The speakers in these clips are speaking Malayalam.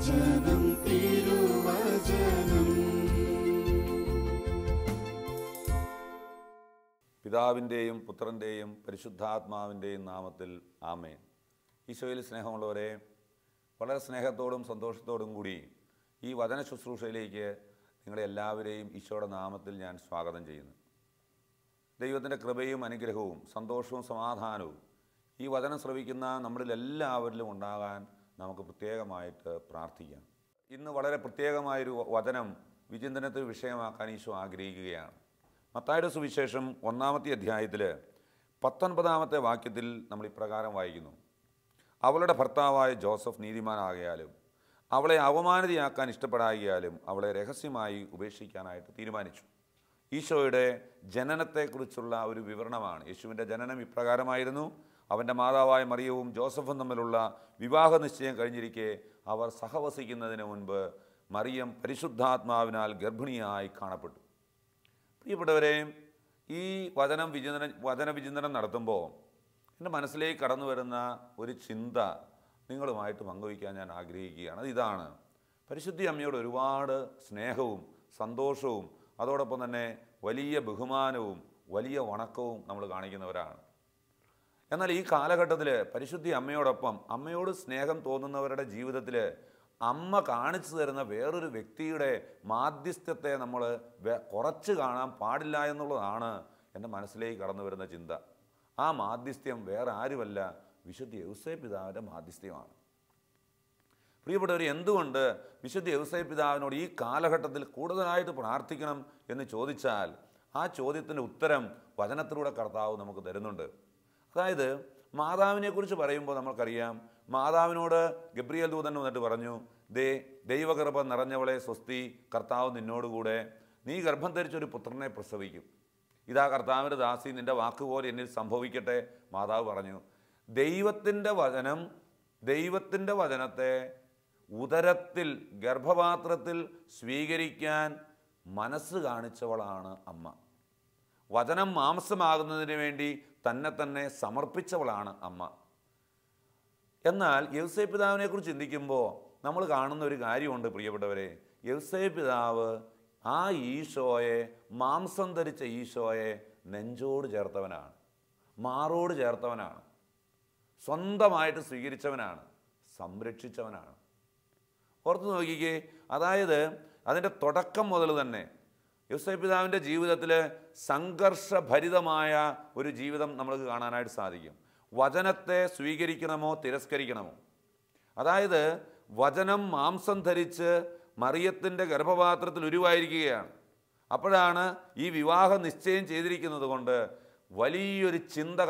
തിരുവചനം തിരുവചനം. പിതാവിന്റെയും പുത്രന്റെയും പരിശുദ്ധാത്മാവിന്റെയും നാമത്തിൽ ആമേ ഈശോയിൽ സ്നേഹമുള്ളവരെ വളരെ സ്നേഹത്തോടും സന്തോഷത്തോടും കൂടി ഈ വചന ശുശ്രൂഷയിലേക്ക് നിങ്ങളെ എല്ലാവരെയും ഈശോയുടെ നാമത്തിൽ ഞാൻ സ്വാഗതം ചെയ്യുന്നു. ദൈവത്തിന്റെ കൃപയും അനുഗ്രഹവും സന്തോഷവും സമാധാനവും ഈ വചനം ശ്രവിക്കുന്ന നമ്മളിൽ എല്ലാവരിലും ഉണ്ടാകാൻ നമുക്ക് പ്രത്യേകമായിട്ട് പ്രാർത്ഥിക്കാം. ഇന്ന് വളരെ പ്രത്യേകമായൊരു വചനം വിചിന്തനത്തിന് വിഷയമാക്കാൻ ഈശോ ആഗ്രഹിക്കുകയാണ്. മത്തായുടെ സുവിശേഷം ഒന്നാമത്തെ അധ്യായത്തിൽ പത്തൊൻപതാമത്തെ വാക്യത്തിൽ നമ്മൾ ഇപ്രകാരം വായിക്കുന്നു. അവളുടെ ഭർത്താവായ ജോസഫ് നീതിമാനാകയാലും അവളെ അവമാനതയാക്കാൻ ഇഷ്ടപ്പെടാകിയാലും അവളെ രഹസ്യമായി ഉപേക്ഷിക്കാനായിട്ട് തീരുമാനിച്ചു. ഈശോയുടെ ജനനത്തെക്കുറിച്ചുള്ള ഒരു വിവരണമാണ്. യേശുവിന്റെ ജനനം ഇപ്രകാരമായിരുന്നു. അവന്റെ മാതാവായ മറിയവും ജോസഫും തമ്മിലുള്ള വിവാഹ നിശ്ചയം കഴിഞ്ഞിരിക്കെ അവർ സഹവസിക്കുന്നതിന് മുൻപ് മറിയം പരിശുദ്ധാത്മാവിനാൽ ഗർഭിണിയായി കാണപ്പെട്ടു. പ്രിയപ്പെട്ടവരെ ഈ വചനം വിചിന്തനം വചന വിചിന്തനം നടത്തുമ്പോൾ എന്റെ മനസ്സിലേക്ക് കടന്നു വരുന്ന ഒരു ചിന്ത നിങ്ങളുമായിട്ട് പങ്കുവയ്ക്കാൻ ഞാൻ ആഗ്രഹിക്കുകയാണ്. അതിതാണ് പരിശുദ്ധി അമ്മയോട് ഒരുപാട് സ്നേഹവും സന്തോഷവും അതോടൊപ്പം തന്നെ വലിയ ബഹുമാനവും വലിയ വണക്കവും നമ്മൾ കാണിക്കുന്നവരാണ്. എന്നാൽ ഈ കാലഘട്ടത്തിൽ പരിശുദ്ധി അമ്മയോടൊപ്പം അമ്മയോട് സ്നേഹം തോന്നുന്നവരുടെ ജീവിതത്തിൽ അമ്മ കാണിച്ചു തരുന്ന വേറൊരു വ്യക്തിയുടെ മാധ്യസ്ഥത്തെ നമ്മൾ കുറച്ച് കാണാൻ പാടില്ല എന്നുള്ളതാണ് എന്റെ മനസ്സിലേക്ക് കടന്നു വരുന്ന ചിന്ത. ആ മാധ്യസ്ഥ്യം വേറെ ആരുമല്ല വിശുദ്ധ യൗസേ പിതാവിന്റെ മാധ്യസ്ഥ്യമാണ്. പ്രിയപ്പെട്ടവർ എന്തുകൊണ്ട് വിശുദ്ധ യൗസേ പിതാവിനോട് ഈ കാലഘട്ടത്തിൽ കൂടുതലായിട്ട് പ്രാർത്ഥിക്കണം എന്ന് ചോദിച്ചാൽ ആ ചോദ്യത്തിന്റെ ഉത്തരം വചനത്തിലൂടെ കർത്താവ് നമുക്ക് തരുന്നുണ്ട്. അതായത് മാതാവിനെക്കുറിച്ച് പറയുമ്പോൾ നമുക്കറിയാം മാതാവിനോട് ഗബ്രിയൽ ദൂതൻ വന്നിട്ട് പറഞ്ഞു ദേ ദൈവഗർഭം നിറഞ്ഞവളെ സ്വസ്തി കർത്താവ് നിന്നോടുകൂടെ. നീ ഗർഭം ധരിച്ചൊരു പുത്രനെ പ്രസവിക്കും. ഇതാ കർത്താവിന്റെ ദാസി നിന്റെ വാക്കുപോലെ എന്നിൽ സംഭവിക്കട്ടെ മാതാവ് പറഞ്ഞു. ദൈവത്തിന്റെ വചനം ദൈവത്തിന്റെ വചനത്തെ ഉദരത്തിൽ ഗർഭപാത്രത്തിൽ സ്വീകരിക്കാൻ മനസ്സ് കാണിച്ചവളാണ് അമ്മ. വചനം മാംസമാകുന്നതിന് വേണ്ടി തന്നെ തന്നെ സമർപ്പിച്ചവളാണ് അമ്മ. എന്നാൽ യവസേ പിതാവിനെക്കുറിച്ച് ചിന്തിക്കുമ്പോൾ നമ്മൾ കാണുന്ന ഒരു കാര്യമുണ്ട് പ്രിയപ്പെട്ടവരെ. യവസേ പിതാവ് ആ ഈശോയെ മാംസം ധരിച്ച ഈശോയെ നെഞ്ചോട് ചേർത്തവനാണ്. മാറോട് ചേർത്തവനാണ്. സ്വന്തമായിട്ട് സ്വീകരിച്ചവനാണ്. സംരക്ഷിച്ചവനാണ്. ഓർത്ത് നോക്കിക്കേ അതായത് അതിന്റെ തുടക്കം മുതൽ തന്നെ യൂസഫ് പിതാവിന്റെ ജീവിതത്തിൽ സംഘർഷഭരിതമായ ഒരു ജീവിതം നമ്മൾക്ക് കാണാനായിട്ട് സാധിക്കും. വചനത്തെ സ്വീകരിക്കണമോ തിരസ്കരിക്കണമോ? അതായത് വചനം മാംസം ധരിച്ച് മറിയത്തിന്റെ ഗർഭപാത്രത്തിൽ ഉരുവായിരിക്കുകയാണ്. അപ്പോഴാണ് ഈ വിവാഹം നിശ്ചയം ചെയ്തിരിക്കുന്നത് കൊണ്ട് വലിയൊരു ചിന്ത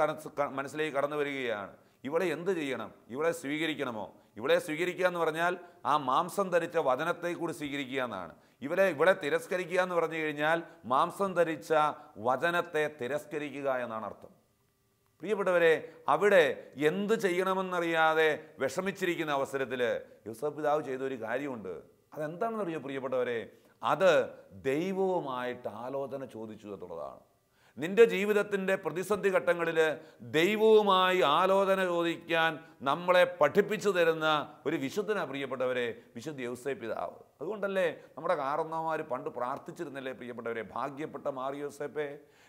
മനസ്സിലേക്ക് കടന്നു വരികയാണ്. ഇവളെ എന്ത് ചെയ്യണം? ഇവളെ സ്വീകരിക്കണമോ? ഇവളെ സ്വീകരിക്കുക എന്ന് പറഞ്ഞാൽ ആ മാംസം ധരിച്ച വചനത്തെ കൂടി സ്വീകരിക്കുക എന്നാണ്. ഇവരെ ഇവിടെ തിരസ്കരിക്കുക എന്ന് പറഞ്ഞു കഴിഞ്ഞാൽ മാംസം ധരിച്ച വചനത്തെ തിരസ്കരിക്കുക എന്നാണ് അർത്ഥം. പ്രിയപ്പെട്ടവരെ അവിടെ എന്ത് ചെയ്യണമെന്നറിയാതെ വിഷമിച്ചിരിക്കുന്ന അവസരത്തിൽ യൂസഫ് പിതാവ് ചെയ്ത ഒരു കാര്യമുണ്ട്. അതെന്താണെന്നറിയോ പ്രിയപ്പെട്ടവരെ? അത് ദൈവവുമായിട്ട് ആലോചന ചോദിച്ചു എന്നുള്ളതാണ്. നിന്റെ ജീവിതത്തിന്റെ പ്രതിസന്ധി ഘട്ടങ്ങളിൽ ദൈവവുമായി ആലോചന ചോദിക്കാൻ നമ്മളെ പഠിപ്പിച്ചു തരുന്ന ഒരു വിശുദ്ധനാണ് പ്രിയപ്പെട്ടവരെ വിശുദ്ധ യൗസേ പിതാവ്. അതുകൊണ്ടല്ലേ നമ്മുടെ കാരണവന്മാർ പണ്ട് പ്രാർത്ഥിച്ചിരുന്നല്ലേ പ്രിയപ്പെട്ടവരെ ഭാഗ്യപ്പെട്ട മാറിയോസേപ്പെ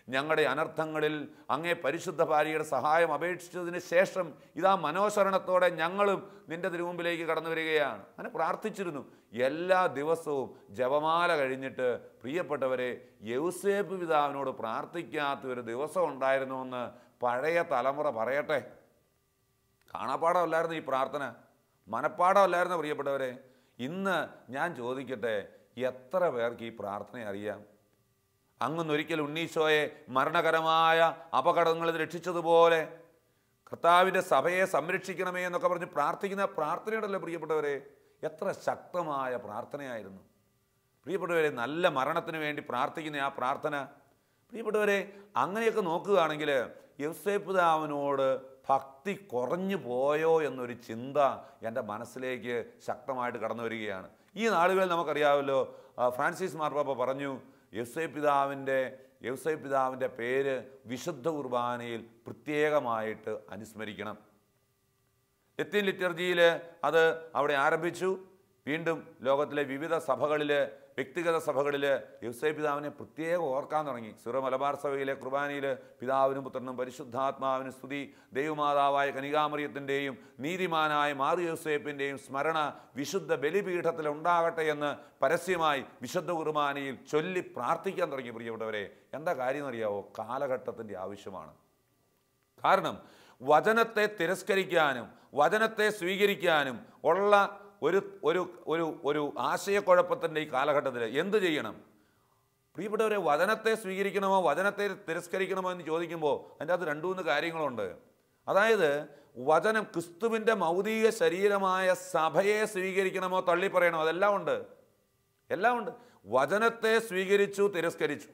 ഞങ്ങളുടെ അനർത്ഥങ്ങളിൽ അങ്ങേ പരിശുദ്ധ ഭാര്യയുടെ സഹായം അപേക്ഷിച്ചതിന് ശേഷം ഇതാ മനോശരണത്തോടെ ഞങ്ങളും നിന്റെ തിരുമുമ്പിലേക്ക് കടന്നു വരികയാണ്. അങ്ങനെ പ്രാർത്ഥിച്ചിരുന്നു. എല്ലാ ദിവസവും ജപമാല കഴിഞ്ഞിട്ട് പ്രിയപ്പെട്ടവരെ യൗസേപ്പ് പിതാവിനോട് പ്രാർത്ഥിക്കാത്ത ഒരു ദിവസം ഉണ്ടായിരുന്നുവെന്ന് പഴയ തലമുറ പറയട്ടെ. കാണാപ്പാടമല്ലായിരുന്നു ഈ പ്രാർത്ഥന. മനപ്പാടമല്ലായിരുന്നു പ്രിയപ്പെട്ടവരെ. ഇന്ന് ഞാൻ ചോദിക്കട്ടെ എത്ര പേർക്ക് ഈ പ്രാർത്ഥന അറിയാം? അങ്ങൊന്നൊരിക്കൽ ഉണ്ണീശോയെ മരണകരമായ അപകടങ്ങളിൽ രക്ഷിച്ചതുപോലെ കർത്താവിന്റെ സഭയെ സംരക്ഷിക്കണമേ എന്നൊക്കെ പറഞ്ഞ് പ്രാർത്ഥിക്കുന്ന പ്രാർത്ഥനയുണ്ടല്ലോ പ്രിയപ്പെട്ടവരെ. എത്ര ശക്തമായ പ്രാർത്ഥനയായിരുന്നു. പ്രിയപ്പെട്ടവരെ നല്ല മരണത്തിന് വേണ്ടി പ്രാർത്ഥിക്കുന്ന ആ പ്രാർത്ഥന. പ്രിയപ്പെട്ടവരെ അങ്ങനെയൊക്കെ നോക്കുകയാണെങ്കിൽ യൗസേപ്പിതാവിനോട് ഭക്തി കുറഞ്ഞു പോയോ എന്നൊരു ചിന്ത എന്റെ മനസ്സിലേക്ക് ശക്തമായിട്ട് കടന്നു വരികയാണ്. ഈ നാളുകളിൽ നമുക്കറിയാമല്ലോ ഫ്രാൻസിസ് മാർപ്പാപ്പ പറഞ്ഞു യൗസേ പിതാവിന്റെ യൗസേ പിതാവിന്റെ പേര് വിശുദ്ധ കുർബാനയിൽ പ്രത്യേകമായിട്ട് അനുസ്മരിക്കണം. ലത്തീൻ ലിറ്റർജിയിൽ അത് അവിടെ ആരംഭിച്ചു. വീണ്ടും ലോകത്തിലെ വിവിധ സഭകളിൽ വ്യക്തിഗത സഭകളിൽ യുസൈ പിതാവിനെ പ്രത്യേകം ഓർക്കാൻ തുടങ്ങി. സിറ മലബാർ സഭയിലെ കുർബാനയിൽ പിതാവിനും പുത്രനും പരിശുദ്ധാത്മാവിനും സ്തുതി. ദൈവമാതാവായ കനികാമറിയത്തിന്റെയും നീതിമാനായ മാറി യുസൈപ്പിന്റെയും സ്മരണ വിശുദ്ധ ബലിപീഠത്തിൽ ഉണ്ടാകട്ടെ എന്ന് പരസ്യമായി വിശുദ്ധ കുർബാനയിൽ ചൊല്ലി പ്രാർത്ഥിക്കാൻ തുടങ്ങി. പ്രിയപ്പെട്ടവരെ എന്താ കാര്യം എന്നറിയാവോ? കാലഘട്ടത്തിന്റെ ആവശ്യമാണ്. കാരണം വചനത്തെ തിരസ്കരിക്കാനും വചനത്തെ സ്വീകരിക്കാനും ഉള്ള ഒരു ഒരു ഒരു ഒരു ആശയക്കുഴപ്പത്തിന്റെ ഈ കാലഘട്ടത്തിൽ എന്ത് ചെയ്യണം? പ്രിയപ്പെട്ടവരെ വചനത്തെ സ്വീകരിക്കണമോ വചനത്തെ തിരസ്കരിക്കണമോ എന്ന് ചോദിക്കുമ്പോൾ അതിന്റെ അകത്ത് രണ്ടു മൂന്ന് കാര്യങ്ങളുണ്ട്. അതായത് വചനം ക്രിസ്തുവിന്റെ മൗതിക ശരീരമായ സഭയെ സ്വീകരിക്കണമോ തള്ളിപ്പറയണമോ അതെല്ലാം ഉണ്ട്. എല്ലാം ഉണ്ട്. വചനത്തെ സ്വീകരിച്ചു തിരസ്കരിച്ചു.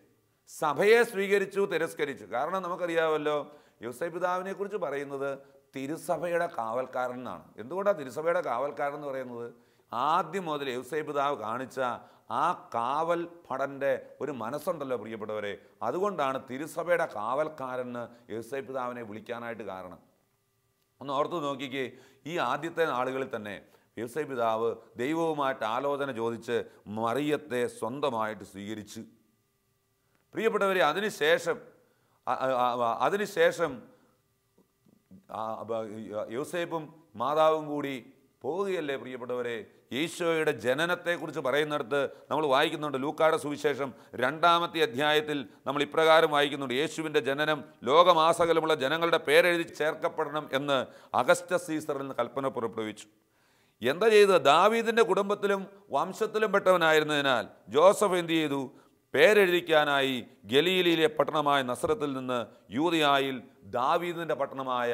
സഭയെ സ്വീകരിച്ചു തിരസ്കരിച്ചു. കാരണം നമുക്കറിയാമല്ലോ യൂസൈ പിതാവിനെ കുറിച്ച് പറയുന്നത് തിരുസഭയുടെ കാവൽക്കാരൻ എന്നാണ്. എന്തുകൊണ്ടാണ് തിരുസഭയുടെ കാവൽക്കാരൻ എന്ന് പറയുന്നത്? ആദ്യം മുതൽ പിതാവ് കാണിച്ച ആ കാവൽ ഭടന്റെ ഒരു മനസ്സുണ്ടല്ലോ പ്രിയപ്പെട്ടവരെ. അതുകൊണ്ടാണ് തിരുസഭയുടെ കാവൽക്കാരന് യൂസൈ പിതാവിനെ വിളിക്കാനായിട്ട് കാരണം. ഒന്ന് ഓർത്ത് നോക്കിക്കേ ഈ ആദ്യത്തെ നാളുകളിൽ തന്നെ പിതാവ് ദൈവവുമായിട്ട് ആലോചന ചോദിച്ച് മറിയത്തെ സ്വന്തമായിട്ട് സ്വീകരിച്ചു. പ്രിയപ്പെട്ടവരെ അതിനുശേഷം അതിനുശേഷം യോസേപ്പും മാതാവും കൂടി പോവുകയല്ലേ പ്രിയപ്പെട്ടവരെ? ഈശോയുടെ ജനനത്തെക്കുറിച്ച് പറയുന്നിടത്ത് നമ്മൾ വായിക്കുന്നുണ്ട്. ലൂക്കായുടെ സുവിശേഷം രണ്ടാമത്തെ അധ്യായത്തിൽ നമ്മൾ ഇപ്രകാരം വായിക്കുന്നുണ്ട്. യേശുവിന്റെ ജനനം ലോകമാസകലമുള്ള ജനങ്ങളുടെ പേരെഴുതി ചേർക്കപ്പെടണം എന്ന് അഗസ്റ്റ സീസറിൽ നിന്ന് കൽപ്പന പുറപ്പെടുവിച്ചു. എന്താ ചെയ്തത്? ദാവീദിന്റെ കുടുംബത്തിലും വംശത്തിലും പെട്ടവനായിരുന്നതിനാൽ ജോസഫ് എന്തു ചെയ്തു? പേരെഴുതിക്കാനായി ഗലീലിയിലെ പട്ടണമായ നസ്രത്തിൽ നിന്ന് യൂറിയായിൽ ദാവീദിന്റെ പട്ടണമായ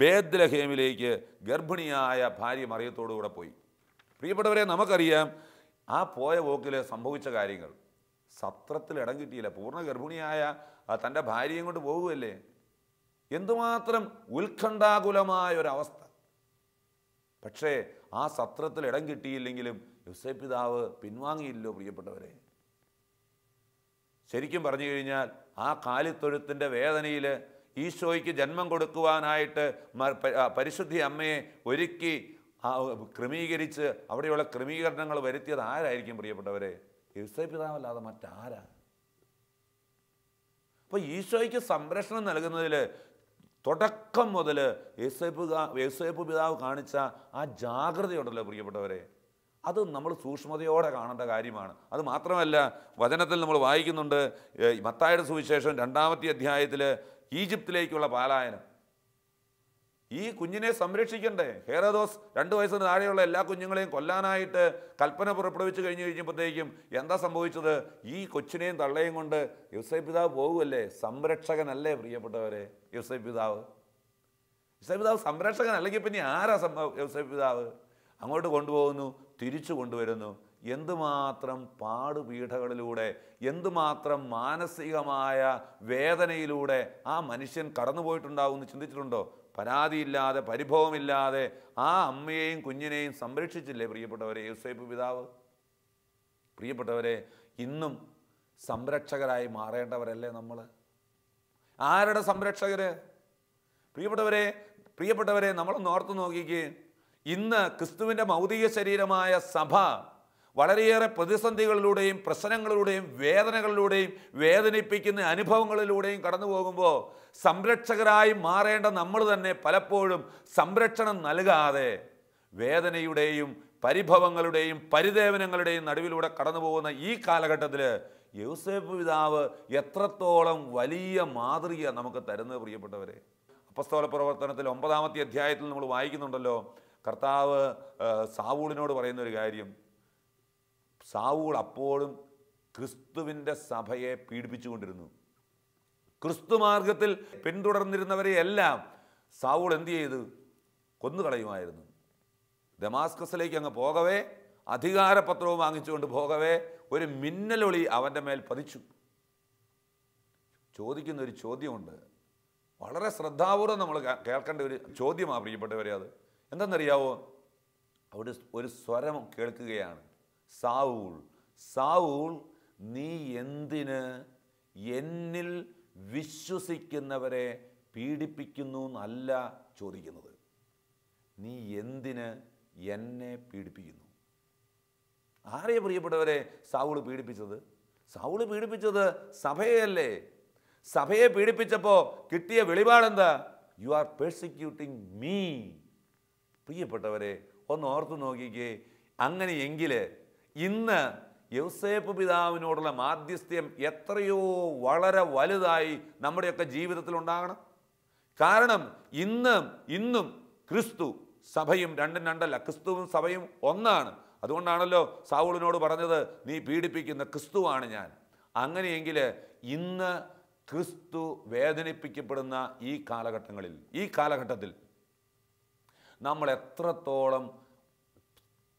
ബേദ്ലഹേമിലേക്ക് ഗർഭിണിയായ ഭാര്യ മറിയത്തോടുകൂടെ പോയി. പ്രിയപ്പെട്ടവരെ നമുക്കറിയാം ആ പോയ പോക്കിൽ സംഭവിച്ച കാര്യങ്ങൾ. സത്രത്തിൽ ഇടം കിട്ടിയില്ല. പൂർണ ഗർഭിണിയായ തന്റെ ഭാര്യയും കൊണ്ട് പോകുമല്ലേ എന്തുമാത്രം ഉത്കണ്ഠാകുലമായ ഒരവസ്ഥ പക്ഷേ ആ സത്രത്തിൽ ഇടം കിട്ടിയില്ലെങ്കിലും യുസൈ പിതാവ് പിൻവാങ്ങിയില്ലോ പ്രിയപ്പെട്ടവരെ. ശരിക്കും പറഞ്ഞു കഴിഞ്ഞാൽ ആ കാലിത്തൊഴുത്തിന്റെ വേദനയിൽ ഈശോയ്ക്ക് ജന്മം കൊടുക്കുവാനായിട്ട് പരിശുദ്ധി അമ്മയെ ഒരുക്കി ക്രമീകരിച്ച് അവിടെയുള്ള ക്രമീകരണങ്ങൾ വരുത്തിയത് ആരായിരിക്കും പ്രിയപ്പെട്ടവരെ? ഈശോ പിതാവല്ലാതെ മറ്റാരാ? അപ്പോൾ ഈശോയ്ക്ക് സംരക്ഷണം നൽകുന്നതിൽ തുടക്കം മുതൽ യേസേപ്പ് യേസേപ്പ് പിതാവ് കാണിച്ച ആ ജാഗ്രതയുണ്ടല്ലോ പ്രിയപ്പെട്ടവരെ. അത് നമ്മൾ സൂക്ഷ്മതയോടെ കാണേണ്ട കാര്യമാണ്. അത് മാത്രമല്ല വചനത്തിൽ നമ്മൾ വായിക്കുന്നുണ്ട് മത്തായുടെ സുവിശേഷം രണ്ടാമത്തെ അധ്യായത്തിൽ ഈജിപ്തിലേക്കുള്ള പാലായനം. ഈ കുഞ്ഞിനെ സംരക്ഷിക്കണ്ടേ? ഹേറദോസ് രണ്ട് വയസ്സിന് താഴെയുള്ള എല്ലാ കുഞ്ഞുങ്ങളെയും കൊല്ലാനായിട്ട് കൽപ്പന പുറപ്പെടുവിച്ച് കഴിഞ്ഞ് കഴിഞ്ഞപ്പോഴത്തേക്കും എന്താ സംഭവിച്ചത്? ഈ കൊച്ചിനെയും തള്ളയും കൊണ്ട് യുസൈ പിതാവ് പോകുമല്ലേ സംരക്ഷകനല്ലേ പ്രിയപ്പെട്ടവരെ യുസൈ പിതാവ്? യുസൈ പിതാവ് സംരക്ഷകൻ അല്ലെങ്കിൽ പിന്നെ ആരാ സംഭവം യുസൈ പിതാവ്? അങ്ങോട്ട് കൊണ്ടുപോകുന്നു. തിരിച്ചു കൊണ്ടുവരുന്നു. എന്തുമാത്രം പാടുപീഠകളിലൂടെ എന്തുമാത്രം മാനസികമായ വേദനയിലൂടെ ആ മനുഷ്യൻ കടന്നുപോയിട്ടുണ്ടാവും എന്ന് ചിന്തിച്ചിട്ടുണ്ടോ? പരാതിയില്ലാതെ പരിഭവമില്ലാതെ ആ അമ്മയെയും കുഞ്ഞിനെയും സംരക്ഷിച്ചില്ലേ പ്രിയപ്പെട്ടവരെ യൂസേപ്പ് പിതാവ്? പ്രിയപ്പെട്ടവരെ ഇന്നും സംരക്ഷകരായി മാറേണ്ടവരല്ലേ നമ്മൾ ആരുടെ സംരക്ഷകർ പ്രിയപ്പെട്ടവരെ പ്രിയപ്പെട്ടവരെ നമ്മളൊന്ന് ഓർത്ത് നോക്കിക്കേ. ഇന്ന് ക്രിസ്തുവിന്റെ മൗതിക ശരീരമായ സഭ വളരെയേറെ പ്രതിസന്ധികളിലൂടെയും പ്രശ്നങ്ങളിലൂടെയും വേദനകളിലൂടെയും വേദനിപ്പിക്കുന്ന അനുഭവങ്ങളിലൂടെയും കടന്നു പോകുമ്പോൾ സംരക്ഷകരായി മാറേണ്ട നമ്മൾ തന്നെ പലപ്പോഴും സംരക്ഷണം നൽകാതെ വേദനയുടെയും പരിഭവങ്ങളുടെയും പരിദേവനങ്ങളുടെയും നടുവിലൂടെ കടന്നു പോകുന്ന ഈ കാലഘട്ടത്തിൽ യൗസേപ്പ് പിതാവ് എത്രത്തോളം വലിയ മാതൃക നമുക്ക് തരുന്നത് പ്രിയപ്പെട്ടവരെ? അപ്പസ്തോല പ്രവർത്തനത്തിൽ ഒമ്പതാമത്തെ അധ്യായത്തിൽ നമ്മൾ വായിക്കുന്നുണ്ടല്ലോ. കർത്താവ് സാവൂളിനോട് പറയുന്ന ഒരു കാര്യം. സാവൂൾ അപ്പോഴും ക്രിസ്തുവിന്റെ സഭയെ പീഡിപ്പിച്ചുകൊണ്ടിരുന്നു. ക്രിസ്തു മാർഗത്തിൽ പിന്തുടർന്നിരുന്നവരെ എല്ലാം സാവൂൾ എന്ത് ചെയ്തു? കൊന്നുകളയുമായിരുന്നു. ദമാസ്കസിലേക്ക് അങ്ങ് പോകവേ അധികാരപത്രവും വാങ്ങിച്ചുകൊണ്ട് പോകവേ ഒരു മിന്നലൊളി അവന്റെ മേൽ പതിച്ചു. ചോദിക്കുന്ന ഒരു ചോദ്യമുണ്ട്. വളരെ ശ്രദ്ധാപൂർവം നമ്മൾ കേൾക്കേണ്ട ഒരു ചോദ്യമാണ് പ്രിയപ്പെട്ടവരെ അത്. എന്തെന്നറിയാവോ അവിടെ ഒരു സ്വരം കേൾക്കുകയാണ്. സാവൂൾ സാവൂൾ നീ എന്തിന് എന്നിൽ വിശ്വസിക്കുന്നവരെ പീഡിപ്പിക്കുന്നു എന്നല്ല ചോദിക്കുന്നത്. നീ എന്തിന് എന്നെ പീഡിപ്പിക്കുന്നു? ആരെയും പ്രിയപ്പെട്ടവരെ സാവൂൾ പീഡിപ്പിച്ചത്? സാവൂൾ പീഡിപ്പിച്ചത് സഭയല്ലേ സഭയെ പീഡിപ്പിച്ചപ്പോൾ കിട്ടിയ വെളിപാടെന്താ? യു ആർ പേഴ്സിക്യൂട്ടിങ് മീ പ്രിയപ്പെട്ടവരെ ഒന്ന് ഓർത്തു നോക്കിക്കേ. അങ്ങനെയെങ്കിൽ ഇന്ന് യൗസേപ്പ് പിതാവിനോടുള്ള മാധ്യസ്ഥ്യം എത്രയോ വളരെ വലുതായി നമ്മുടെയൊക്കെ ജീവിതത്തിൽ ഉണ്ടാകണം. കാരണം ഇന്ന് ഇന്നും ക്രിസ്തു സഭയും രണ്ടും രണ്ടല്ല ക്രിസ്തുവും സഭയും ഒന്നാണ്. അതുകൊണ്ടാണല്ലോ സാവൂളിനോട് പറഞ്ഞത് നീ പീഡിപ്പിക്കുന്ന ക്രിസ്തുവാണ് ഞാൻ. അങ്ങനെയെങ്കിൽ ഇന്ന് ക്രിസ്തു വേദനിപ്പിക്കപ്പെടുന്ന ഈ കാലഘട്ടങ്ങളിൽ ഈ കാലഘട്ടത്തിൽ നമ്മൾ എത്രത്തോളം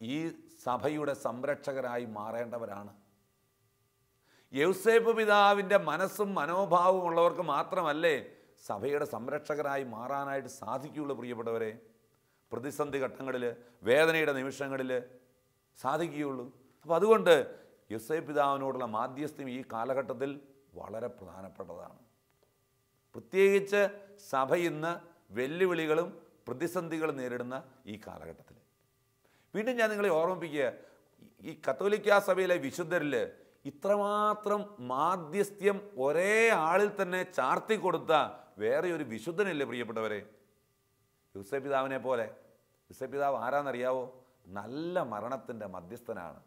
ഈ സഭയുടെ സംരക്ഷകരായി മാറേണ്ടവരാണ്. യൗസേപ്പ് പിതാവിന്റെ മനസ്സും മനോഭാവവും ഉള്ളവർക്ക് മാത്രമല്ലേ സഭയുടെ സംരക്ഷകരായി മാറാനായിട്ട് സാധിക്കുകയുള്ളൂ പ്രിയപ്പെട്ടവരെ. പ്രതിസന്ധി ഘട്ടങ്ങളിൽ വേദനയുടെ നിമിഷങ്ങളിൽ സാധിക്കുകയുള്ളൂ. അപ്പോൾ അതുകൊണ്ട് യുസൈഫ് പിതാവിനോടുള്ള മാധ്യസ്ഥ്യം ഈ കാലഘട്ടത്തിൽ വളരെ പ്രധാനപ്പെട്ടതാണ്. പ്രത്യേകിച്ച് സഭ ഇന്ന് വെല്ലുവിളികളും പ്രതിസന്ധികളും നേരിടുന്ന ഈ കാലഘട്ടത്തിൽ. വീണ്ടും ഞാൻ നിങ്ങളെ ഓർമ്മിപ്പിക്കുക ഈ കത്തോലിക്ക സഭയിലെ വിശുദ്ധരിൽ ഇത്രമാത്രം മാധ്യസ്ഥ്യം ഒരേ ആളിൽ തന്നെ ചാർത്തി കൊടുത്ത വേറെ ഒരു വിശുദ്ധനില്ലേ പ്രിയപ്പെട്ടവരെ? യുസപിതാവിനെ പിതാവിനെ പോലെ. യുസപിതാവ് പിതാവ് ആരാന്നറിയാവോ? നല്ല മരണത്തിന്റെ മധ്യസ്ഥനാണ്.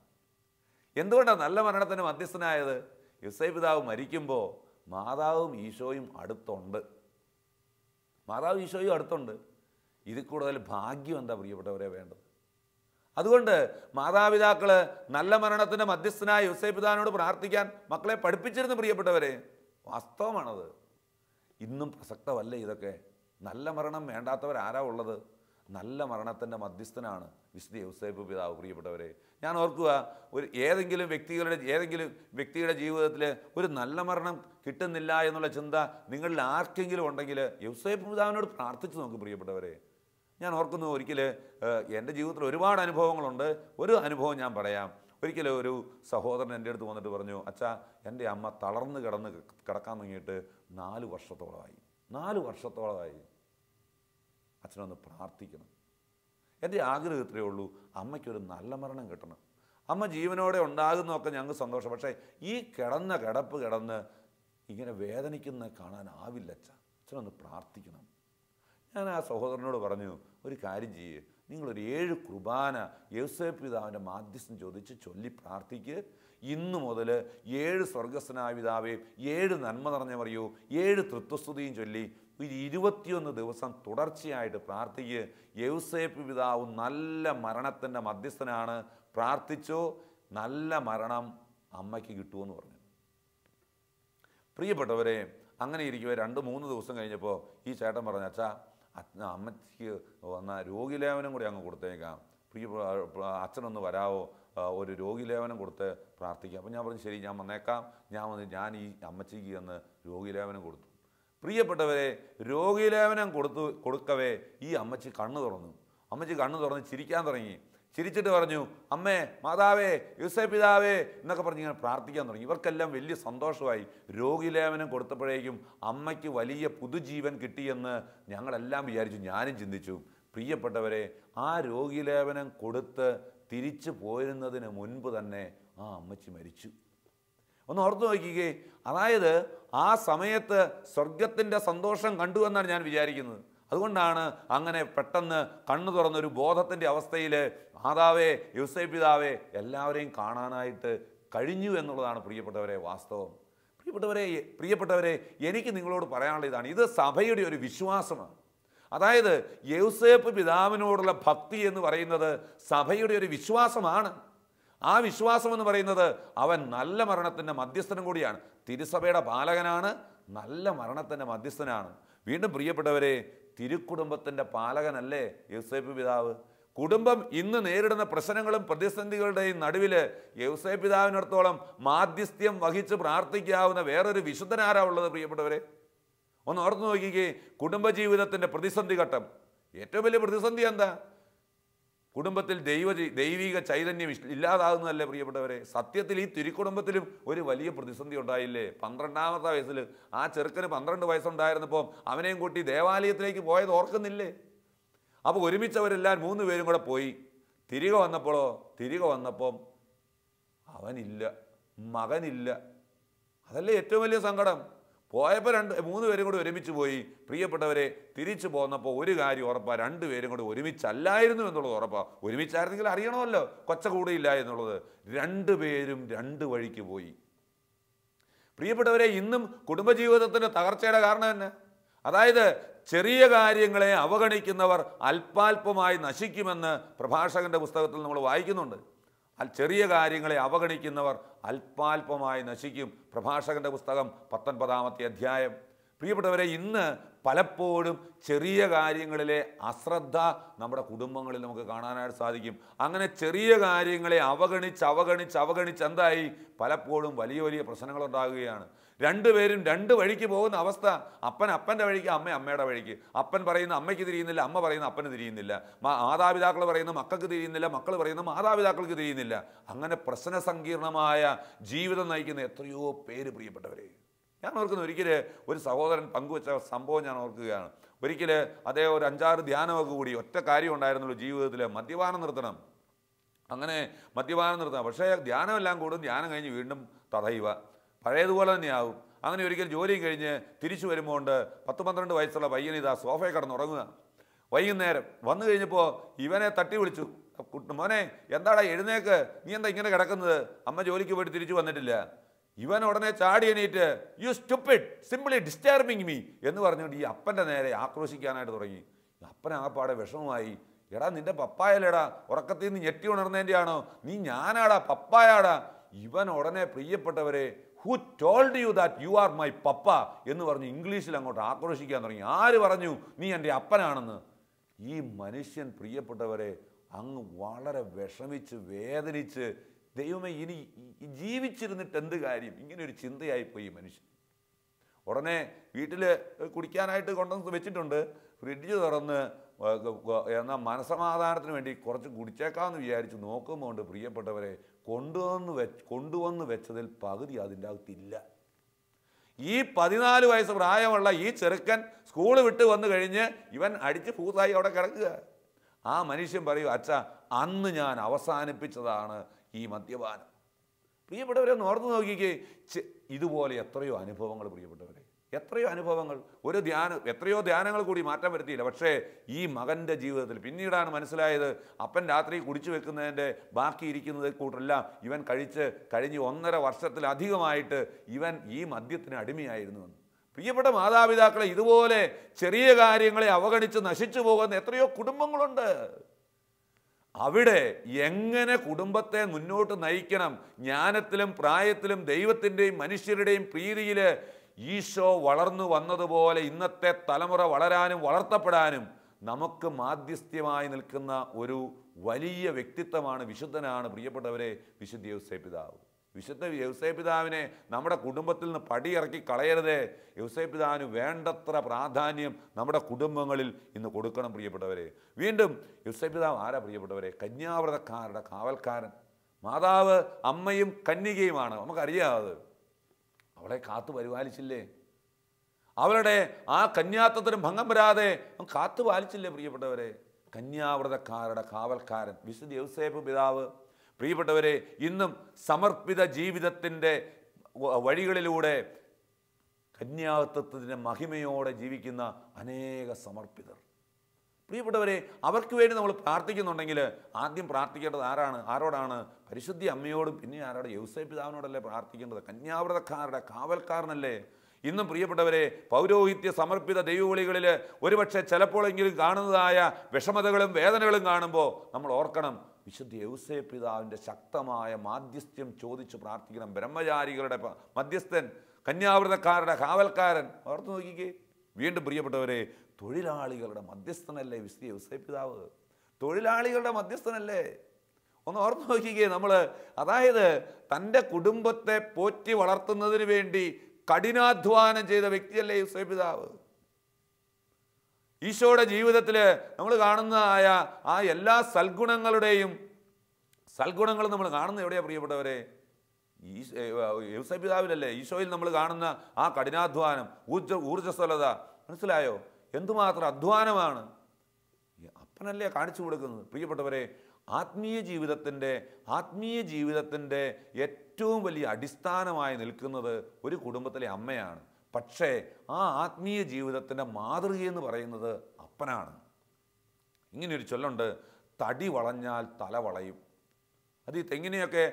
എന്തുകൊണ്ടാണ് നല്ല മരണത്തിന്റെ മധ്യസ്ഥനായത്? യുസൈപിതാവ് പിതാവ് മരിക്കുമ്പോൾ മാതാവും ഈശോയും അടുത്തുണ്ട്. മാതാവ് ഈശോയും അടുത്തുണ്ട്. ഇതിൽ കൂടുതൽ ഭാഗ്യം എന്താ പ്രിയപ്പെട്ടവരെ വേണ്ടത്? അതുകൊണ്ട് മാതാപിതാക്കൾ നല്ല മരണത്തിന്റെ മധ്യസ്ഥനായ യുസൈപിതാവിനോട് പ്രാർത്ഥിക്കാൻ മക്കളെ പഠിപ്പിച്ചിരുന്നു പ്രിയപ്പെട്ടവരെ. വാസ്തവമാണത്. ഇന്നും പ്രസക്തമല്ല ഇതൊക്കെ? നല്ല മരണം വേണ്ടാത്തവരാരാ ഉള്ളത്? നല്ല മരണത്തിന്റെ മധ്യസ്ഥനാണ് വിശുദ്ധ യൗസേപ്പ് പിതാവ് പ്രിയപ്പെട്ടവരെ. ഞാൻ ഓർക്കുക ഒരു ഏതെങ്കിലും വ്യക്തികളുടെ ഏതെങ്കിലും വ്യക്തിയുടെ ജീവിതത്തിൽ ഒരു നല്ല മരണം കിട്ടുന്നില്ല എന്നുള്ള ചിന്ത നിങ്ങളിൽ ആർക്കെങ്കിലും ഉണ്ടെങ്കിൽ യൗസേപ്പ് പിതാവിനോട് പ്രാർത്ഥിച്ചു നോക്കും പ്രിയപ്പെട്ടവരെ. ഞാൻ ഓർക്കുന്നു ഒരിക്കൽ എന്റെ ജീവിതത്തിൽ ഒരുപാട് അനുഭവങ്ങളുണ്ട്. ഒരു അനുഭവം ഞാൻ പറയാം. ഒരിക്കലും ഒരു സഹോദരൻ എന്റെ അടുത്ത് വന്നിട്ട് പറഞ്ഞു അച്ഛാ എന്റെ അമ്മ തളർന്ന് കിടന്ന് കിടക്കാൻ തുടങ്ങിയിട്ട് നാല് വർഷത്തോളമായി. നാല് വർഷത്തോളമായി. അച്ഛനൊന്ന് പ്രാർത്ഥിക്കണം. എന്റെ ആഗ്രഹം ഇത്രയേ ഉള്ളൂ അമ്മയ്ക്കൊരു നല്ല മരണം കിട്ടണം. അമ്മ ജീവനോടെ ഉണ്ടാകുന്നതൊക്കെ ഞങ്ങൾക്ക് സന്തോഷം. പക്ഷേ ഈ കിടന്ന കിടപ്പ് കിടന്ന് ഇങ്ങനെ വേദനിക്കുന്ന കാണാനാവില്ല അച്ഛ. അച്ഛനൊന്ന് പ്രാർത്ഥിക്കണം. ഞാൻ ആ സഹോദരനോട് പറഞ്ഞു ഒരു കാര്യം ചെയ്യേ. നിങ്ങളൊരു ഏഴ് കുർബാന യേസേ പിതാവിന്റെ മാധ്യസ്ഥം ചോദിച്ച് ചൊല്ലി പ്രാർത്ഥിക്ക്. ഇന്നു മുതൽ ഏഴ് സ്വർഗസ്വനായ പിതാവേ ഏഴ് നന്മ നിറഞ്ഞ പറയൂ ഏഴ് തൃത്വസ്തുതിയും ചൊല്ലി. ഒരു ഇരുപത്തിയൊന്ന് ദിവസം തുടർച്ചയായിട്ട് പ്രാർത്ഥിക്ക്. യൗസേപ്പ് പിതാവ് നല്ല മരണത്തിന്റെ മധ്യസ്ഥനാണ്. പ്രാർത്ഥിച്ചോ നല്ല മരണം അമ്മയ്ക്ക് കിട്ടുമെന്ന് പറഞ്ഞു. പ്രിയപ്പെട്ടവരെ അങ്ങനെ ഇരിക്കുക രണ്ട് മൂന്ന് ദിവസം കഴിഞ്ഞപ്പോൾ ഈ ചേട്ടൻ പറഞ്ഞു അച്ഛാ അച്ഛ അമ്മച്ചിക്ക് വന്ന രോഗിലേവനം കൂടി അങ്ങ് കൊടുത്തേക്കാം. പ്രിയ അച്ഛനൊന്ന് വരാവോ? ഒരു രോഗിലേവനം കൊടുത്ത് പ്രാർത്ഥിക്കാം. അപ്പോൾ ഞാൻ പറഞ്ഞു ശരി ഞാൻ വന്നേക്കാം. ഞാൻ വന്ന് ഞാൻ ഈ അമ്മച്ചിക്ക് എന്ന് രോഗിലേവനം കൊടുത്തു. പ്രിയപ്പെട്ടവരെ രോഗിലേവനം കൊടുത്തു കൊടുക്കവേ ഈ അമ്മച്ചി കണ്ണു തുറന്നു. അമ്മച്ചി കണ്ണു തുറന്ന് ചിരിക്കാൻ തുടങ്ങി. ചിരിച്ചിട്ട് പറഞ്ഞു അമ്മേ മാതാവേ യുസേ പിതാവേ എന്നൊക്കെ പറഞ്ഞ് ഇങ്ങനെ പ്രാർത്ഥിക്കാൻ തുടങ്ങി. ഇവർക്കെല്ലാം വലിയ സന്തോഷമായി. രോഗിലേവനം കൊടുത്തപ്പോഴേക്കും അമ്മയ്ക്ക് വലിയ പുതുജീവൻ കിട്ടിയെന്ന് ഞങ്ങളെല്ലാം വിചാരിച്ചു. ഞാനും ചിന്തിച്ചു പ്രിയപ്പെട്ടവരെ ആ രോഗിലേവനം കൊടുത്ത് തിരിച്ചു പോരുന്നതിന് മുൻപ് തന്നെ ആ അമ്മച്ചി മരിച്ചു. ഒന്ന് ഓർത്തു നോക്കിക്കേ. അതായത് ആ സമയത്ത് സ്വർഗത്തിന്റെ സന്തോഷം കണ്ടു എന്നാണ് ഞാൻ വിചാരിക്കുന്നത്. അതുകൊണ്ടാണ് അങ്ങനെ പെട്ടെന്ന് കണ്ണു തുറന്നൊരു ബോധത്തിന്റെ അവസ്ഥയിൽ മാതാവേ യുസൈ പിതാവേ എല്ലാവരെയും കാണാനായിട്ട് കഴിഞ്ഞു എന്നുള്ളതാണ് പ്രിയപ്പെട്ടവരെ വാസ്തവം. പ്രിയപ്പെട്ടവരെ പ്രിയപ്പെട്ടവരെ എനിക്ക് നിങ്ങളോട് പറയാനുള്ള ഇതാണ്. ഇത് സഭയുടെ ഒരു വിശ്വാസമാണ്. അതായത് യൗസേപ്പ് പിതാവിനോടുള്ള ഭക്തി എന്ന് പറയുന്നത് സഭയുടെ ഒരു വിശ്വാസമാണ്. ആ വിശ്വാസം എന്ന് പറയുന്നത് അവൻ നല്ല മരണത്തിന്റെ മധ്യസ്ഥനും കൂടിയാണ്. തിരുസഭയുടെ പാലകനാണ് നല്ല മരണത്തിന്റെ മധ്യസ്ഥനാണ്. വീണ്ടും പ്രിയപ്പെട്ടവരെ തിരുക്കുടുംബത്തിന്റെ പാലകനല്ലേ യൗസേപ്പ് പിതാവ്? കുടുംബം ഇന്ന് നേരിടുന്ന പ്രശ്നങ്ങളും പ്രതിസന്ധികളുടെയും നടുവിൽ യൗസേ പിതാവിനടുത്തോളം മാധ്യസ്ഥ്യം വഹിച്ച് പ്രാർത്ഥിക്കാവുന്ന വേറൊരു വിശുദ്ധനാരാ ഉള്ളത് പ്രിയപ്പെട്ടവരെ? ഒന്ന് ഓർത്ത് നോക്കിക്കേ കുടുംബജീവിതത്തിന്റെ പ്രതിസന്ധി ഘട്ടം. ഏറ്റവും വലിയ പ്രതിസന്ധി എന്താ? കുടുംബത്തിൽ ദൈവ ദൈവിക ചൈതന്യം ഇല്ലാതാകുന്നതല്ലേ പ്രിയപ്പെട്ടവരെ? സത്യത്തിൽ ഈ തിരുക്കുടുംബത്തിലും ഒരു വലിയ പ്രതിസന്ധി ഉണ്ടായില്ലേ? പന്ത്രണ്ടാമത്തെ വയസ്സിൽ ആ ചെറുക്കന് പന്ത്രണ്ട് വയസ്സുണ്ടായിരുന്നപ്പോൾ അവനെയും കൂട്ടി ദേവാലയത്തിലേക്ക് പോയത് ഓർക്കുന്നില്ലേ? അപ്പോൾ ഒരുമിച്ചവരെല്ലാം മൂന്ന് പേരും കൂടെ പോയി. തിരികെ വന്നപ്പോഴോ തിരികെ വന്നപ്പം അവനില്ല മകനില്ല. അതല്ലേ ഏറ്റവും വലിയ സങ്കടം? പോയപ്പോൾ രണ്ട് മൂന്ന് പേരും കൂടി ഒരുമിച്ച് പോയി. പ്രിയപ്പെട്ടവരെ തിരിച്ചു പോന്നപ്പോൾ ഒരു കാര്യം രണ്ട് പേരും കൂടി ഒരുമിച്ചല്ലായിരുന്നു എന്നുള്ളത് ഉറപ്പാണ് ഒരുമിച്ചായിരുന്നെങ്കിൽ അറിയണമല്ലോ കൊച്ച കൂടിയില്ല എന്നുള്ളത്. രണ്ട് പേരും രണ്ട് വഴിക്ക് പോയി. പ്രിയപ്പെട്ടവരെ ഇന്നും കുടുംബജീവിതത്തിന്റെ തകർച്ചയുടെ കാരണം തന്നെ അതായത് ചെറിയ കാര്യങ്ങളെ അവഗണിക്കുന്നവർ അല്പാൽപമായി നശിക്കുമെന്ന് പ്രഭാഷകന്റെ പുസ്തകത്തിൽ നമ്മൾ വായിക്കുന്നുണ്ട്. ചെറിയ കാര്യങ്ങളെ അവഗണിക്കുന്നവർ അല്പാൽപമായി നശിക്കും. പ്രഭാഷകന്റെ പുസ്തകം പത്തൊൻപതാമത്തെ അധ്യായം. പ്രിയപ്പെട്ടവരെ ഇന്ന് പലപ്പോഴും ചെറിയ കാര്യങ്ങളിലെ അശ്രദ്ധ നമ്മുടെ കുടുംബങ്ങളിൽ നമുക്ക് കാണാനായിട്ട് സാധിക്കും. അങ്ങനെ ചെറിയ കാര്യങ്ങളെ അവഗണിച്ച് അവഗണിച്ച് അവഗണിച്ച് എന്തായി? പലപ്പോഴും വലിയ വലിയ പ്രശ്നങ്ങൾ ഉണ്ടാകുകയാണ്. രണ്ടുപേരും രണ്ട് വഴിക്ക് പോകുന്ന അവസ്ഥ. അപ്പൻ അപ്പന്റെ വഴിക്ക് അമ്മ അമ്മയുടെ വഴിക്ക്. അപ്പൻ പറയുന്ന അമ്മയ്ക്ക് തിരിയുന്നില്ല അമ്മ പറയുന്ന അപ്പന് തിരിയുന്നില്ല. മാതാപിതാക്കൾ പറയുന്ന മക്കൾക്ക് തിരിയുന്നില്ല മക്കൾ പറയുന്ന മാതാപിതാക്കൾക്ക് തിരിയുന്നില്ല. അങ്ങനെ പ്രശ്ന സങ്കീർണമായ ജീവിതം നയിക്കുന്ന എത്രയോ പേര് പ്രിയപ്പെട്ടവരെ. ഞാൻ ഓർക്കുന്ന ഒരിക്കൽ ഒരു സഹോദരൻ പങ്കുവച്ച സംഭവം ഞാൻ ഓർക്കുകയാണ്. ഒരിക്കൽ അതേ ഒരു അഞ്ചാറ് ധ്യാനമൊക്കെ കൂടി ഒറ്റ കാര്യം ഉണ്ടായിരുന്നുള്ളൂ ജീവിതത്തിൽ മദ്യപാനം നിർത്തണം. അങ്ങനെ മദ്യപാനം നിർത്തണം. പക്ഷേ ധ്യാനമെല്ലാം കൂടും ധ്യാനം കഴിഞ്ഞ് വീണ്ടും തടയുക. പഴയതുപോലെ തന്നെയാവും. അങ്ങനെ ഒരിക്കൽ ജോലിയും കഴിഞ്ഞ് തിരിച്ചു വരുമ്പോൾ ഉണ്ട് പത്ത് പന്ത്രണ്ട് വയസ്സുള്ള പയ്യൻ ഇതാ സോഫയിൽ കടന്നുറങ്ങുക. വൈകുന്നേരം വന്നു കഴിഞ്ഞപ്പോൾ ഇവനെ തട്ടി വിളിച്ചു. മോനെ എന്താടാ എഴുന്നേക്ക്? നീ എന്താ ഇങ്ങനെ കിടക്കുന്നത്? അമ്മ ജോലിക്ക് പോയിട്ട് തിരിച്ചു വന്നിട്ടില്ല. ഇവൻ ഉടനെ ചാടി എണീറ്റ് you stupid simply disturbing me എന്ന് പറഞ്ഞുകൊണ്ട് ഈ അപ്പന്റെ നേരെ ആക്രോശിക്കാനായിട്ട് തുടങ്ങി. അപ്പൻ ആപ്പാടെ വിഷമമായി എടാ നിന്റെ പപ്പായല്ലേടാ? ഉറക്കത്തിൽ നിന്ന് ഞെട്ടി ഉണർന്നതിന്റെ നീ ഞാനാടാ പപ്പായാടാ? ഇവൻ ഉടനെ പ്രിയപ്പെട്ടവരെ who told you that you are my papa എന്ന് പറഞ്ഞ് ഇംഗ്ലീഷിൽ അങ്ങോട്ട് ആക്രോശിക്കാൻ തുടങ്ങി. ആര് പറഞ്ഞു? നീ എന്റെ അപ്പനാണെന്ന്. ഈ മനുഷ്യൻ പ്രിയപ്പെട്ടവരെ അങ്ങ് വളരെ വിഷമിച്ച് വേദനിച്ച് ദൈവമേ ഇനി ജീവിച്ചിരുന്നിട്ട് എന്ത് കാര്യം? ഇങ്ങനെ ഒരു ചിന്തയായിപ്പോയി ഈ മനുഷ്യൻ. ഉടനെ വീട്ടിൽ കുടിക്കാനായിട്ട് കൊണ്ടുവന്ന് വെച്ചിട്ടുണ്ട്. ഫ്രിഡ്ജ് തുറന്ന് എന്നാൽ മനസമാധാനത്തിന് വേണ്ടി കുറച്ച് കുടിച്ചേക്കാമെന്ന് വിചാരിച്ച് നോക്കുമ്പോൾ പ്രിയപ്പെട്ടവരെ കൊണ്ടുവന്ന് വെച്ച് കൊണ്ടുവന്ന് വെച്ചതിൽ പകുതി അതിന്റെ അകത്തില്ല. ഈ പതിനാല് വയസ്സ് പ്രായമുള്ള ഈ ചെറുക്കൻ സ്കൂൾ വിട്ട് വന്നു കഴിഞ്ഞ് ഇവൻ അടിച്ച് പൂത്തായി അവിടെ കിടക്കുക. ആ മനുഷ്യൻ പറയൂ അച്ഛ അന്ന് ഞാൻ അവസാനിപ്പിച്ചതാണ് ഈ മദ്യപാനം. പ്രിയപ്പെട്ടവരെ ഓർത്ത് നോക്കിക്കേ. ഇതുപോലെ എത്രയോ അനുഭവങ്ങൾ പ്രിയപ്പെട്ടവരെ. എത്രയോ അനുഭവങ്ങൾ ഒരു ധ്യാനം എത്രയോ ധ്യാനങ്ങൾ കൂടി മാറ്റം വരുത്തിയില്ല. പക്ഷേ ഈ മകന്റെ ജീവിതത്തിൽ പിന്നീടാണ് മനസ്സിലായത് അപ്പൻ രാത്രി കുടിച്ചു വെക്കുന്നതിന്റെ ബാക്കി കൂട്ടല്ല ഇവൻ കഴിച്ച് കഴിഞ്ഞ് ഒന്നര വർഷത്തിലധികമായിട്ട് ഇവൻ ഈ മദ്യത്തിന് അടിമയായിരുന്നു എന്ന്. പ്രിയപ്പെട്ട മാതാപിതാക്കളെ ഇതുപോലെ ചെറിയ കാര്യങ്ങളെ അവഗണിച്ച് നശിച്ചു പോകുന്ന എത്രയോ കുടുംബങ്ങളുണ്ട്. അവിടെ എങ്ങനെ കുടുംബത്തെ മുന്നോട്ട് നയിക്കണം? ജ്ഞാനത്തിലും പ്രായത്തിലും ദൈവത്തിന്റെയും മനുഷ്യരുടെയും പ്രീതിയിൽ ഈശോ വളർന്നു വന്നതുപോലെ ഇന്നത്തെ തലമുറ വളരാനും വളർത്തപ്പെടാനും നമുക്ക് മാധ്യസ്ഥ്യമായി നിൽക്കുന്ന ഒരു വലിയ വ്യക്തിത്വമാണ് വിശുദ്ധനാണ്. പ്രിയപ്പെട്ടവരെ വിശുദ്ധ യൗസേ പിതാവ് വിശുദ്ധ യൗസേ പിതാവിനെ നമ്മുടെ കുടുംബത്തിൽ നിന്ന് പടിയിറക്കി കളയരുതേ. യൗസേ പിതാവിന് വേണ്ടത്ര പ്രാധാന്യം നമ്മുടെ കുടുംബങ്ങളിൽ ഇന്ന് കൊടുക്കണം പ്രിയപ്പെട്ടവരെ. വീണ്ടും യൗസേ പിതാവ് ആരാ പ്രിയപ്പെട്ടവരെ? കന്യാവ്രതക്കാരുടെ കാവൽക്കാരൻ. മാതാവ് അമ്മയും കന്യകയുമാണ്. നമുക്കറിയാം അത്. അവളെ കാത്തു പരിപാലിച്ചില്ലേ? അവളുടെ ആ കന്യാത്വത്തിനും ഭംഗം വരാതെ കാത്തു പാലിച്ചില്ലേ പ്രിയപ്പെട്ടവരെ? കന്യാവ്രതക്കാരുടെ കാവൽക്കാരൻ വിശുദ്ധ യൗസേപ്പ് പിതാവ്. പ്രിയപ്പെട്ടവരെ ഇന്നും സമർപ്പിത ജീവിതത്തിന്റെ വഴികളിലൂടെ കന്യാത്വത്തിന്റെ മഹിമയോടെ ജീവിക്കുന്ന അനേക സമർപ്പിതർ. പ്രിയപ്പെട്ടവരെ അവർക്ക് വേണ്ടി നമ്മൾ പ്രാർത്ഥിക്കുന്നുണ്ടെങ്കിൽ ആദ്യം പ്രാർത്ഥിക്കേണ്ടത് ആരാണ്? ആരോടാണ്? പരിശുദ്ധി അമ്മയോടും പിന്നെ ആരോട്? യൗസൈ പിതാവിനോടല്ലേ പ്രാർത്ഥിക്കേണ്ടത്? കന്യാവ്രതക്കാരുടെ കാവൽക്കാരനല്ലേ? ഇന്നും പ്രിയപ്പെട്ടവരെ പൗരോഹിത്യ സമർപ്പിത ദൈവവിളികളിൽ ഒരുപക്ഷെ ചിലപ്പോഴെങ്കിലും കാണുന്നതായ വിഷമതകളും വേദനകളും കാണുമ്പോൾ നമ്മൾ ഓർക്കണം വിശുദ്ധ യൗസേ പിതാവിന്റെ ശക്തമായ മാധ്യസ്ഥ്യം ചോദിച്ച് പ്രാർത്ഥിക്കണം. ബ്രഹ്മചാരികളുടെ മധ്യസ്ഥൻ കന്യാവൃതക്കാരുടെ കാവൽക്കാരൻ. ഓർത്ത് നോക്കിക്കേ. വീണ്ടും പ്രിയപ്പെട്ടവരെ തൊഴിലാളികളുടെ മധ്യസ്ഥനല്ലേ വിശുദ്ധ യൗസേ പിതാവ് തൊഴിലാളികളുടെ മധ്യസ്ഥനല്ലേ? ഒന്ന് ഓർത്ത് നോക്കിക്കേ നമ്മൾ അതായത് തന്റെ കുടുംബത്തെ പോറ്റി വളർത്തുന്നതിന് വേണ്ടി കഠിനാധ്വാനം ചെയ്ത വ്യക്തിയല്ലേ യൗസേ പിതാവ് ഈശോയുടെ ജീവിതത്തിൽ നമ്മൾ കാണുന്നതായ ആ എല്ലാ സൽഗുണങ്ങളുടെയും സൽഗുണങ്ങൾ നമ്മൾ കാണുന്ന എവിടെയാണ് പ്രിയപ്പെട്ടവരെ? ഈ യൗസേ പിതാവിലല്ലേ ഈശോയിൽ നമ്മൾ കാണുന്ന ആ കഠിനാധ്വാനം ഊർജ ഊർജസ്വലത. മനസ്സിലായോ? എന്തുമാത്രം അധ്വാനമാണ്? അപ്പനല്ലേ കാണിച്ചു കൊടുക്കുന്നത്. പ്രിയപ്പെട്ടവരെ ആത്മീയ ജീവിതത്തിന്റെ ആത്മീയ ജീവിതത്തിന്റെ ഏറ്റവും വലിയ അടിസ്ഥാനമായി നിൽക്കുന്നത് ഒരു കുടുംബത്തിലെ അമ്മയാണ്. പക്ഷേ ആ ആത്മീയ ജീവിതത്തിന്റെ മാതൃകയെന്ന് പറയുന്നത് അപ്പനാണ്. ഇങ്ങനെയൊരു ചൊല്ലുണ്ട് തടി വളഞ്ഞാൽ തല വളയും. അത് ഈ തെങ്ങിനെയൊക്കെ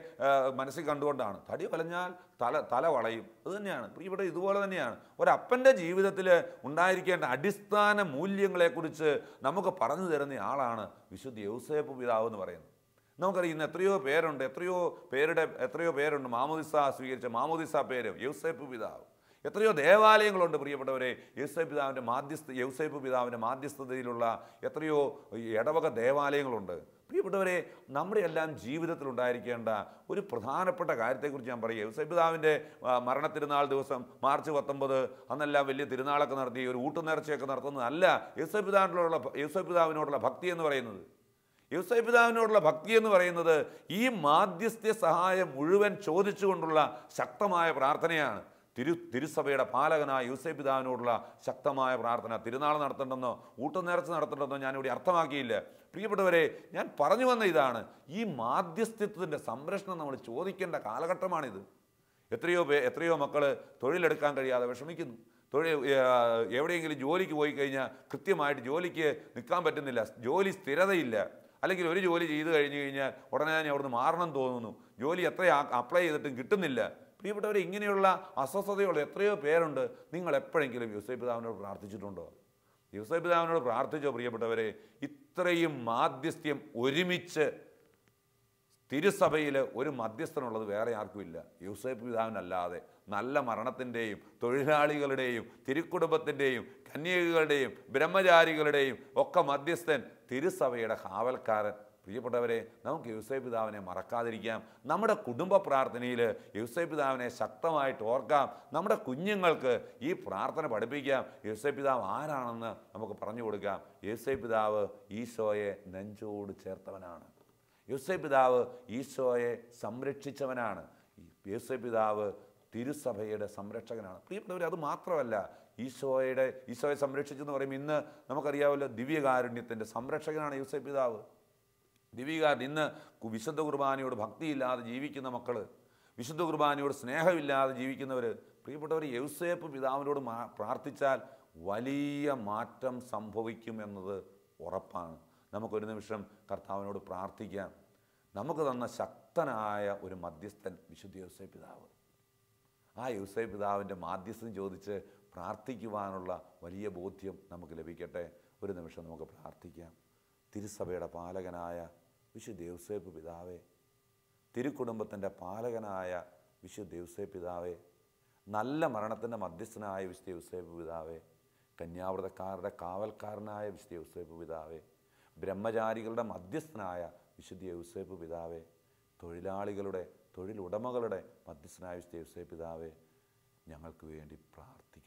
മനസ്സിൽ കണ്ടുകൊണ്ടാണ്. തടി വളഞ്ഞാൽ തല തല വളയും. അത് തന്നെയാണ്. ഇവിടെ ഇതുപോലെ തന്നെയാണ്. ഒരപ്പന്റെ ജീവിതത്തിൽ ഉണ്ടായിരിക്കേണ്ട അടിസ്ഥാന മൂല്യങ്ങളെക്കുറിച്ച് നമുക്ക് പറഞ്ഞു തരുന്ന ആളാണ് വിശുദ്ധ യൗസേപ്പ് പിതാവ് എന്ന് പറയുന്നത്. നമുക്കറിയാം ഇന്ന് എത്രയോ പേരുണ്ട് എത്രയോ പേരുടെ എത്രയോ പേരുണ്ട് മാമോദിസ സ്വീകരിച്ച മാമോദിസ പേര് യൗസേപ്പ് പിതാവ്. എത്രയോ ദേവാലയങ്ങളുണ്ട് പ്രിയപ്പെട്ടവരെ യൗസേപ്പ് പിതാവിന്റെ മാധ്യസ്ഥ യൗസേപ്പ് പിതാവിന്റെ മാധ്യസ്ഥതയിലുള്ള എത്രയോ ഇടവക ദേവാലയങ്ങളുണ്ട്. പ്രിയപ്പെട്ടവരെ നമ്മുടെ എല്ലാം ജീവിതത്തിൽ ഉണ്ടായിരിക്കേണ്ട ഒരു പ്രധാനപ്പെട്ട കാര്യത്തെക്കുറിച്ച് ഞാൻ പറയുക യൗസേപ്പ് മരണ തിരുനാൾ ദിവസം മാർച്ച് പത്തൊമ്പത് അന്നെല്ലാം വലിയ തിരുനാളൊക്കെ നടത്തി ഒരു ഊട്ടുനേർച്ചയൊക്കെ നടത്തുന്നതല്ല യൗസേപ്പ് പിതാവിനോടുള്ള ഭക്തി എന്ന് പറയുന്നത്. യൂസഫ് പിതാവിനോടുള്ള ഭക്തി എന്ന് പറയുന്നത് ഈ മാധ്യസ്ഥ്യ സഹായം മുഴുവൻ ചോദിച്ചുകൊണ്ടുള്ള ശക്തമായ പ്രാർത്ഥനയാണ്. തിരു തിരുസഭയുടെ പാലകനായ യൂസഫ് പിതാവിനോടുള്ള ശക്തമായ പ്രാർത്ഥന. തിരുനാൾ നടത്തണ്ടെന്നോ ഊട്ടുനേർച്ച നടത്തണ്ടെന്നോ ഞാനിവിടെ അർത്ഥമാക്കിയില്ല. പ്രിയപ്പെട്ടവരെ ഞാൻ പറഞ്ഞു വന്ന ഇതാണ്. ഈ മാധ്യസ്ഥിത്വത്തിന്റെ സംരക്ഷണം നമ്മൾ ചോദിക്കേണ്ട കാലഘട്ടമാണിത്. എത്രയോ പേ എത്രയോ മക്കൾ തൊഴിലെടുക്കാൻ കഴിയാതെ വിഷമിക്കുന്നു. തൊഴിൽ എവിടെയെങ്കിലും ജോലിക്ക് പോയി കഴിഞ്ഞാൽ കൃത്യമായിട്ട് ജോലിക്ക് നിൽക്കാൻ പറ്റുന്നില്ല. ജോലി സ്ഥിരതയില്ല. അല്ലെങ്കിൽ ഒരു ജോലി ചെയ്ത് കഴിഞ്ഞ് കഴിഞ്ഞാൽ ഉടനെ തന്നെ അവിടുന്ന് മാറണം തോന്നുന്നു. ജോലി എത്ര അപ്ലൈ ചെയ്തിട്ടും കിട്ടുന്നില്ല. പ്രിയപ്പെട്ടവരെ ഇങ്ങനെയുള്ള അസ്വസ്ഥതയുള്ള എത്രയോ പേരുണ്ട്. നിങ്ങൾ എപ്പോഴെങ്കിലും യുസൈ പിതാവിനോട് പ്രാർത്ഥിച്ചിട്ടുണ്ടോ? യുസൈ പിതാവിനോട് പ്രാർത്ഥിച്ചോ പ്രിയപ്പെട്ടവരെ? ഇത്രയും മാധ്യസ്ഥ്യം ഒരുമിച്ച് തിരുസഭയിൽ ഒരു മധ്യസ്ഥനുള്ളത് വേറെ ആർക്കുമില്ല യൂസഫ് പിതാവിനല്ലാതെ നല്ല മരണത്തിന്റെയും തൊഴിലാളികളുടെയും തിരുക്കുടുംബത്തിന്റെയും കന്യകകളുടെയും ബ്രഹ്മചാരികളുടെയും ഒക്കെ മധ്യസ്ഥൻ തിരുസഭയുടെ കാവൽക്കാരൻ പ്രിയപ്പെട്ടവരെ നമുക്ക് യുസൈ പിതാവിനെ മറക്കാതിരിക്കാം. നമ്മുടെ കുടുംബ പ്രാർത്ഥനയിൽ യുസൈ പിതാവിനെ ശക്തമായിട്ട് ഓർക്കാം. നമ്മുടെ കുഞ്ഞുങ്ങൾക്ക് ഈ പ്രാർത്ഥന പഠിപ്പിക്കാം. യുസൈ പിതാവ് ആരാണെന്ന് നമുക്ക് പറഞ്ഞു കൊടുക്കാം. യുസൈ പിതാവ് ഈശോയെ നെഞ്ചോട് ചേർത്തവനാണ്. യുസൈ പിതാവ് ഈശോയെ സംരക്ഷിച്ചവനാണ്. യുസൈ പിതാവ് തിരുസഭയുടെ സംരക്ഷകനാണ്. പ്രിയപ്പെട്ടവർ അത് മാത്രമല്ല ഈശോയുടെ ഈശോയെ സംരക്ഷിച്ചെന്ന് പറയുമ്പോൾ ഇന്ന് നമുക്കറിയാമല്ലോ ദിവ്യകാരുണ്യത്തിന്റെ സംരക്ഷകനാണ് യൂസഫ് പിതാവ്. ദിവ്യകാരൻ ഇന്ന് വിശുദ്ധ കുർബാനയോട് ഭക്തിയില്ലാതെ ജീവിക്കുന്ന മക്കൾ വിശുദ്ധ കുർബാനയോട് സ്നേഹമില്ലാതെ ജീവിക്കുന്നവർ പ്രിയപ്പെട്ടവർ യൗസേപ്പ് പിതാവിനോട് പ്രാർത്ഥിച്ചാൽ വലിയ മാറ്റം സംഭവിക്കും എന്നത് ഉറപ്പാണ്. നമുക്കൊരു നിമിഷം കർത്താവിനോട് പ്രാർത്ഥിക്കാം. നമുക്ക് തന്ന ശക്തനായ ഒരു മധ്യസ്ഥൻ വിശുദ്ധ യൗസേ പിതാവ്. ആ യൗസേ പിതാവിന്റെ മാധ്യസ്ഥം ചോദിച്ച് പ്രാർത്ഥിക്കുവാനുള്ള വലിയ ബോധ്യം നമുക്ക് ലഭിക്കട്ടെ. ഒരു നിമിഷം നമുക്ക് പ്രാർത്ഥിക്കാം. തിരുസഭയുടെ പാലകനായ വിശുദ്ധ യൂസേപ്പ് പിതാവേ തിരുക്കുടുംബത്തിന്റെ പാലകനായ വിശുദ്ധ യൂസേപ്പ് പിതാവേ നല്ല മരണത്തിന്റെ മധ്യസ്ഥനായ വിശുദ്ധ യൂസേപ്പ് പിതാവേ കന്യാവ്രതക്കാരുടെ കാവൽക്കാരനായ വിശുദ്ധ യൂസേപ്പ് പിതാവേ ബ്രഹ്മചാരികളുടെ മധ്യസ്ഥനായ വിശുദ്ധ യൂസേപ്പ് പിതാവേ തൊഴിലാളികളുടെ തൊഴിലുടമകളുടെ മധ്യസ്ഥനായ വിശുദ്ധ യൂസേപ്പ് പിതാവേ ഞങ്ങൾക്ക് വേണ്ടി പ്രാർത്ഥിക്കും